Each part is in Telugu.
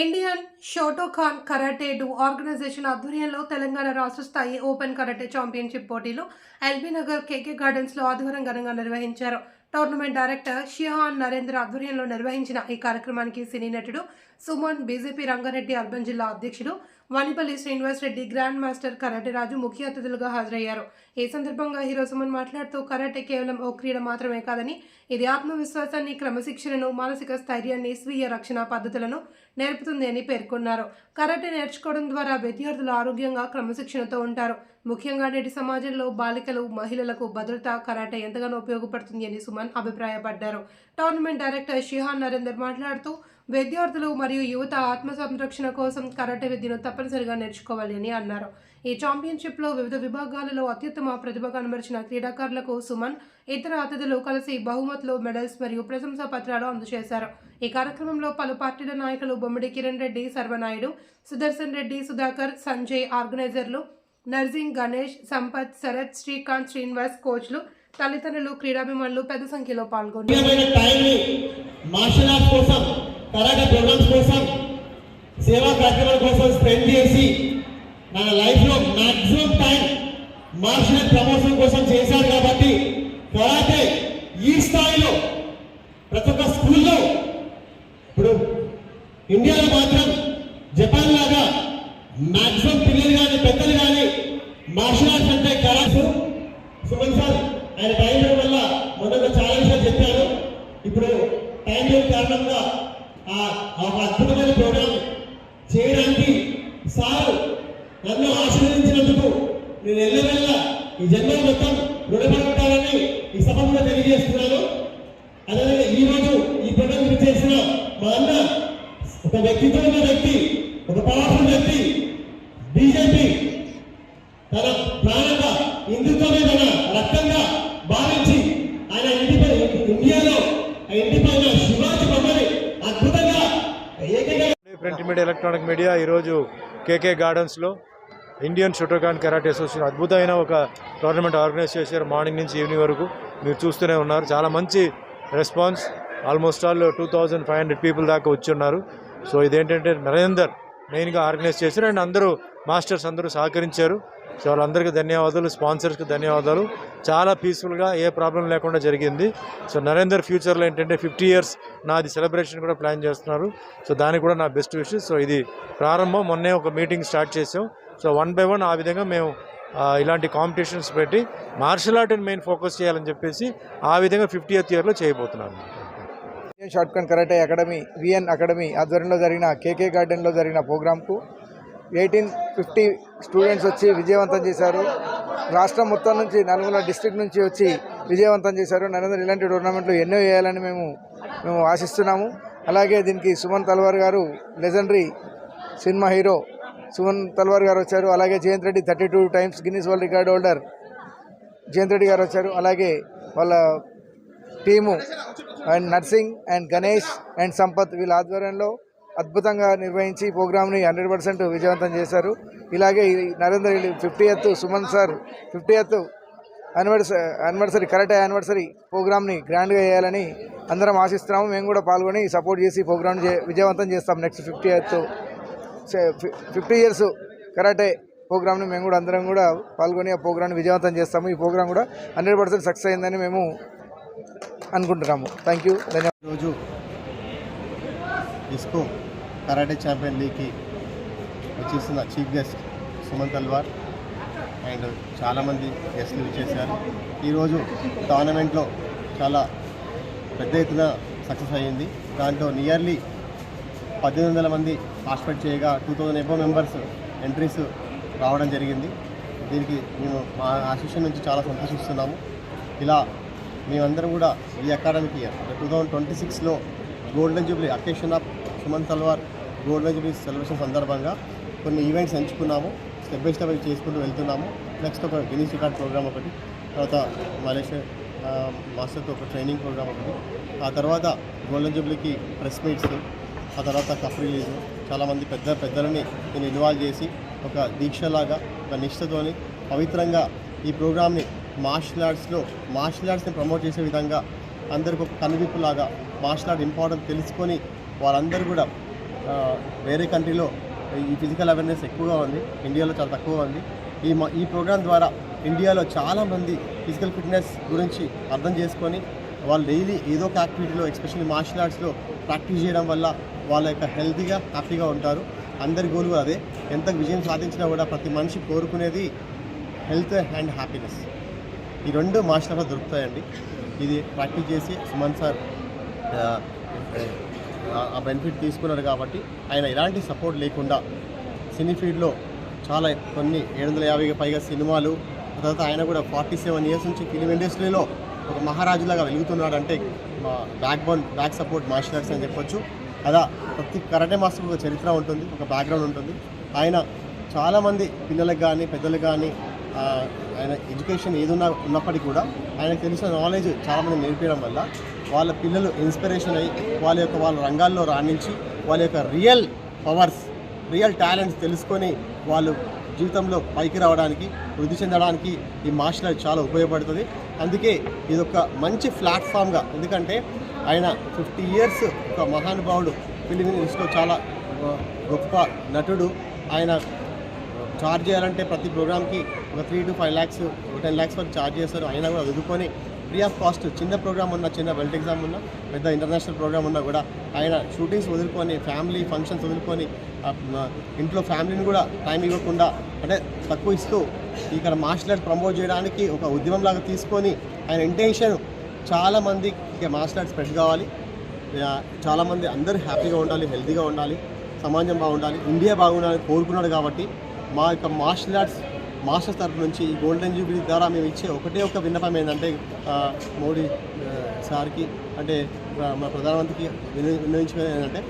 Indian Shotokan karate do organisation ఆధ్వర్యంలో తెలంగాణ రాష్ట్ర స్థాయి ఓపెన్ కరాటే ఛాంపియన్షిప్ పోటీలు ఎల్బీ నగర్ కేకే గార్డెన్స్లో ఆధ్వర్యం ఘనంగా నిర్వహించారు. టోర్నమెంట్ డైరెక్టర్ షిహాన్ నరేంద్ర ఆధ్వర్యంలో నిర్వహించిన ఈ కార్యక్రమానికి సినీ నటుడు సుమన్ బీజేపీ రంగారెడ్డి అర్బన్ జిల్లా అధ్యక్షుడు Vanipalli Srinivas Reddy grand master karate Raju ముఖ్య అతిథులుగా హాజరయ్యారు. ఈ సందర్భంగా హీరో సుమన్ మాట్లాడుతూ కరాటే కేవలం ఓ క్రీడ మాత్రమే కాదని ఇది ఆత్మవిశ్వాసాన్ని క్రమశిక్షణను మానసిక స్థైర్యాన్ని స్వీయ రక్షణ పద్ధతులను నేర్పుతుంది అని పేర్కొన్నారు. కరాటే నేర్చుకోవడం ద్వారా విద్యార్థులు ఆరోగ్యంగా క్రమశిక్షణతో ఉంటారు. ముఖ్యంగా నేటి సమాజంలో బాలికలు మహిళలకు భద్రత కరాటే ఎంతగానో ఉపయోగపడుతుంది అని సుమన్ అభిప్రాయపడ్డారు. టోర్నమెంట్ డైరెక్టర్ షిహాన్ నరేందర్ మాట్లాడుతూ విద్యార్థులు మరియు యువత ఆత్మ సంరక్షణ కోసం కరాటే విద్యను తప్పనిసరిగా నేర్చుకోవాలి అని అన్నారు. ఈ ఛాంపియన్షిప్లో వివిధ విభాగాలలో అత్యుత్తమ ప్రతిభ కనబరిచిన క్రీడాకారులకు సుమన్ ఇతర అతిథులు కలిసి బహుమతులు మెడల్స్ మరియు ప్రశంసా పత్రాలు అందజేశారు. ఈ కార్యక్రమంలో పలు పార్టీల నాయకులు బొమ్మిడి కిరణ్ రెడ్డి సర్వనాయుడు సుదర్శన్ రెడ్డి సుధాకర్ సంజయ్ ఆర్గనైజర్లు నర్సింగ్ గణేష్ సంపత్ శరత్ శ్రీకాంత్ శ్రీనివాస్ కోచ్లు తల్లిదండ్రులు క్రీడాభిమానులు పెద్ద సంఖ్యలో పాల్గొన్నారు. ముఖ్యమైన కరాటే ప్రోగ్రామ్స్ కోసం సేవా కార్యక్రమాల కోసం స్పెండ్ చేసి నా లైఫ్లో మాక్సిమం టైం మార్షల్ ప్రమోషన్ కోసం చేశారు కాబట్టి కరాటే ఈ స్థాయిలో ప్రతి ఒక్క స్కూల్లో ఇప్పుడు ఇండియాలో మాత్రం జపాన్ లాగా మాక్సిమం పిల్లలు కానీ పెద్దలు కానీ మార్షల్ ఆర్ట్స్ అంటే కరాటే సుమన్ సార్ ఆయన టైం వల్ల మొదట చాలా విషయాలు చెప్పారు. ఇప్పుడు టైం కారణంగా ఒక అద్భుతమైన ప్రోగ్రామ్ చేయడానికి సార్ నన్ను ఆశీర్వదించినందుకు నేను ఎల్లవెల్ల ఈ జన్మ మొత్తం రుణపడి ఉంటానని ఈ సభ కూడా తెలియజేస్తున్నాను. అదేవిధంగా ఈ రోజు ఈ ప్రోగ్రామ్ చేసిన మా అన్న ఒక వ్యక్తిత్వం ఉన్న వ్యక్తి ఒక పవర్ఫుల్ వ్యక్తి BJP print media electronic media ఈరోజు కేకే గార్డెన్స్లో ఇండియన్ షుటర్గాన్ కరాటే అసోసియేషన్ అద్భుతమైన ఒక టోర్నమెంట్ ఆర్గనైజ్ చేశారు మార్నింగ్ నుంచి ఈవినింగ్ వరకు. మీరు చూస్తూనే ఉన్నారు. చాలా మంచి response. Almost all two thousand five hundred people దాకా వచ్చి ఉన్నారు. సో ఇదేంటంటే నరేందర్ మెయిన్గా ఆర్గనైజ్ చేశారు. అండ్ అందరూ మాస్టర్స్ అందరూ సహకరించారు. సో వాళ్ళందరికీ ధన్యవాదాలు స్పాన్సర్స్కి ధన్యవాదాలు. చాలా పీస్ఫుల్గా ఏ ప్రాబ్లం లేకుండా జరిగింది. సో నరేందర్ ఫ్యూచర్లో ఏంటంటే ఫిఫ్టీ ఇయర్స్ నాది సెలబ్రేషన్ కూడా ప్లాన్ చేస్తున్నారు. సో దానికి కూడా నా బెస్ట్ విషెస్. సో ఇది ప్రారంభం. మొన్నే ఒక మీటింగ్ స్టార్ట్ చేసాం సో వన్ బై వన్ ఆ విధంగా మేము ఇలాంటి కాంపిటీషన్స్ పెట్టి మార్షల్ ఆర్ట్ని మెయిన్ ఫోకస్ చేయాలని చెప్పేసి ఆ విధంగా ఫిఫ్టీ ఎయిత్ ఇయర్లో చేయబోతున్నాను. Indian short cut karate academy VN academy ఆధ్వర్యంలో జరిగిన కేకే గార్డెన్లో జరిగిన ప్రోగ్రాంకు ఎయిటీన్ ఫిఫ్టీ స్టూడెంట్స్ వచ్చి విజయవంతం చేశారు. రాష్ట్రం మొత్తం నుంచి నల్గొండ డిస్ట్రిక్ట్ నుంచి వచ్చి విజయవంతం చేశారు. నరేంద్ర ఇలాంటి టోర్నమెంట్లు ఎన్నో వేయాలని మేము మేము ఆశిస్తున్నాము. అలాగే దీనికి Suman Talwar garu legendary cinema hero Suman Talwar గారు వచ్చారు. అలాగే Jayant Reddy thirty two times Guinness world record holder Jayant Reddy గారు వచ్చారు. అలాగే వాళ్ళ team and Narsing and Ganesh and Sampath వీళ్ళ ఆధ్వర్యంలో అద్భుతంగా నిర్వహించి ఈ ప్రోగ్రామ్ని హండ్రెడ్ పర్సెంట్ విజయవంతం చేశారు. ఇలాగే ఈ Narendra fifty eighth Suman sir fifty eighth anniversary anniversary correct anniversary ప్రోగ్రామ్ని గ్రాండ్గా చేయాలని అందరం ఆశిస్తున్నాము. మేము కూడా పాల్గొని సపోర్ట్ చేసి ఈ ప్రోగ్రామ్ విజయవంతం చేస్తాం next fifty eighth fifty years karate ప్రోగ్రామ్ని మేము కూడా అందరం కూడా పాల్గొని ఆ ప్రోగ్రామ్ని విజయవంతం చేస్తాము. ఈ ప్రోగ్రామ్ కూడా హండ్రెడ్ పర్సెంట్ సక్సెస్ అయిందని మేము అనుకుంటున్నాము. Thank you. ధన్యవాదాలు. రోజు ఇస్కో కరాటే ఛాంపియన్ లీగ్కి వచ్చేసిన chief guest Sumanth Alwar and చాలామంది గెస్ట్లు వచ్చేసారు ఈరోజు టోర్నమెంట్లో చాలా పెద్ద ఎత్తున సక్సెస్ అయ్యింది. దాంట్లో నియర్లీ పద్దెనిమిది వందల మంది పార్టిసిపేట్ చేయగా two thousand above members entries రావడం జరిగింది. దీనికి మేము మా అసోసియేషన్ నుంచి చాలా సంతోషిస్తున్నాము. ఇలా మేమందరం కూడా ఈ academic year two thousand twenty సిక్స్లో golden jubilee occasion of Suman Talwar gold jubilee celebration సందర్భంగా కొన్ని ఈవెంట్స్ ఎంచుకున్నాము. స్టెప్ బై స్టెప్ చేసుకుంటూ వెళ్తున్నాము. నెక్స్ట్ ఒక గినీస్ రికార్డ్ ప్రోగ్రామ్ ఒకటి తర్వాత మలేషియా మాస్టర్తో ఒక ట్రైనింగ్ ప్రోగ్రామ్ ఒకటి. ఆ తర్వాత గోల్డెన్ జూబ్లీకి ప్రెస్ మీట్స్ ఆ తర్వాత కప్ రిలీజ్. చాలామంది పెద్ద పెద్దలని నేను ఇన్వాల్వ్ చేసి ఒక దీక్షలాగా ఒక నిష్ఠతోని పవిత్రంగా ఈ ప్రోగ్రామ్ని మార్షల్ ఆర్ట్స్లో మార్షల్ ఆర్ట్స్ని ప్రమోట్ చేసే విధంగా అందరికి ఒక కనువిప్పులాగా మార్షల్ ఆర్ట్ ఇంపార్టెంట్ తెలుసుకొని వారందరూ కూడా వేరే కంట్రీలో ఈ ఫిజికల్ అవేర్నెస్ ఎక్కువగా ఉంది ఇండియాలో చాలా తక్కువ ఉంది. ఈ మ- ఈ ప్రోగ్రాం ద్వారా ఇండియాలో చాలామంది ఫిజికల్ ఫిట్నెస్ గురించి అర్థం చేసుకొని వాళ్ళు డైలీ ఏదో ఒక యాక్టివిటీలో ఎస్పెషల్లీ మార్షల్ ఆర్ట్స్లో ప్రాక్టీస్ చేయడం వల్ల వాళ్ళ యొక్క హెల్తీగా హ్యాపీగా ఉంటారు. అందరి గోలు అదే. ఎంత విజయం సాధించినా కూడా ప్రతి మనిషి కోరుకునేది హెల్త్ అండ్ హ్యాపీనెస్. ఈ రెండు మార్షల్ ఆర్ట్స్ దొరుకుతాయండి. ఇది ప్రాక్టీస్ చేసి సుమన్ సార్ ఆ, బెనిఫిట్ తీసుకున్నారు కాబట్టి ఆయన ఎలాంటి సపోర్ట్ లేకుండా సినీ ఫీల్డ్లో చాలా కొన్ని ఏడు వందల యాభైకి పైగా సినిమాలు తర్వాత ఆయన కూడా ఫార్టీ సెవెన్ ఇయర్స్ నుంచి ఫిలిం ఇండస్ట్రీలో ఒక మహారాజులాగా వెలుగుతున్నాడంటే మా backbone back support martial arts అని చెప్పొచ్చు. అదా ప్రతి కరాటే మాస్టర్ ఒక చరిత్ర ఉంటుంది ఒక బ్యాక్గ్రౌండ్ ఉంటుంది. ఆయన చాలామంది పిల్లలకు కానీ పెద్దలకు కానీ ఆయన ఎడ్యుకేషన్ ఏదున్నా ఉన్నప్పటికీ కూడా ఆయనకు తెలిసిన నాలెడ్జ్ చాలామంది నేర్పించడం వల్ల వాళ్ళ పిల్లలు ఇన్స్పిరేషన్ అయ్యి వాళ్ళ యొక్క వాళ్ళ రంగాల్లో రాణించి వాళ్ళ యొక్క రియల్ పవర్స్ రియల్ టాలెంట్స్ తెలుసుకొని వాళ్ళు జీవితంలో పైకి రావడానికి వృద్ధి చెందడానికి ఈ మార్షల్ ఆర్ట్ చాలా ఉపయోగపడుతుంది. అందుకే ఇది ఒక మంచి ప్లాట్ఫామ్గా ఎందుకంటే ఆయన ఫిఫ్టీ ఇయర్స్ ఒక మహానుభావుడు. ఫిలిం ఇండస్ట్రీలో చాలా గొప్ప నటుడు. ఆయన చార్జ్ చేయాలంటే ప్రతి ప్రోగ్రామ్కి ఒక three to five lakhs ten lakhs వరకు ఛార్జ్ చేస్తారు. అయినా కూడా వదులుకొని ఫ్రీ ఆఫ్ కాస్ట్ చిన్న ప్రోగ్రామ్ ఉన్న చిన్న వెల్ట్ ఎగ్జామ్ ఉన్న పెద్ద ఇంటర్నేషనల్ ప్రోగ్రామ్ ఉన్నా కూడా ఆయన షూటింగ్స్ వదులుకొని ఫ్యామిలీ ఫంక్షన్స్ వదులుకొని ఇంట్లో ఫ్యామిలీని కూడా టైం ఇవ్వకుండా అంటే తక్కువ ఇస్తూ ఇక్కడ మార్షల్ ఆర్ట్స్ ప్రమోట్ చేయడానికి ఒక ఉద్యమంలాగా తీసుకొని ఆయన ఇంటెన్షన్ చాలామంది ఇక మార్షల్ ఆర్ట్స్ స్ప్రెడ్ కావాలి. చాలామంది అందరూ హ్యాపీగా ఉండాలి హెల్తీగా ఉండాలి సమాజం బాగుండాలి ఇండియా బాగుండాలని కోరుకున్నాడు కాబట్టి మా యొక్క మార్షల్ ఆర్ట్స్ మాస్టర్స్ తరపు నుంచి ఈ గోల్డెన్ జూబిలీ ద్వారా మేము ఇచ్చే ఒకటే ఒక విన్నపం ఏంటంటే మోడీ సార్కి అంటే మన మా ప్రధానమంత్రికి విన విన్నవించుకునేది ఏంటంటే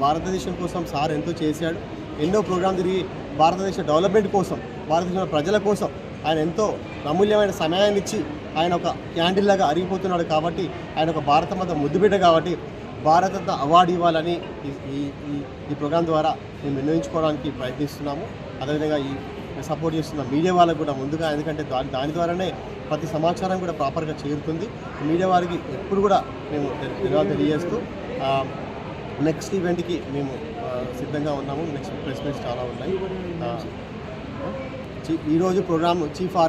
భారతదేశం కోసం సార్ ఎంతో చేశాడు. ఎన్నో ప్రోగ్రాం తిరిగి భారతదేశ డెవలప్మెంట్ కోసం భారతదేశ ప్రజల కోసం ఆయన ఎంతో అమూల్యమైన సమయాన్ని ఇచ్చి ఆయన ఒక క్యాండిల్ లాగా అరిగిపోతున్నాడు కాబట్టి ఆయన ఒక భారత మత ముద్దుబిడ్డ కాబట్టి భారతరత్న అవార్డు ఇవ్వాలని ఈ- ఈ ప్రోగ్రాం ద్వారా మేము వినియోగించుకోవడానికి ప్రయత్నిస్తున్నాము. అదేవిధంగా ఈ సపోర్ట్ చేస్తున్న. మీడియా వాళ్ళకు కూడా ముందుగా ఎందుకంటే దాని దాని ద్వారానే ప్రతి సమాచారం కూడా ప్రాపర్గా చేరుతుంది. మీడియా వారికి ఎప్పుడు కూడా మేము తెలియాలి తెలియజేస్తూ నెక్స్ట్ ఈవెంట్కి మేము సిద్ధంగా ఉన్నాము. నెక్స్ట్ ప్రెస్ మీట్స్ చాలా ఉన్నాయి. ఈరోజు ప్రోగ్రామ్ చీఫ్ ఆర్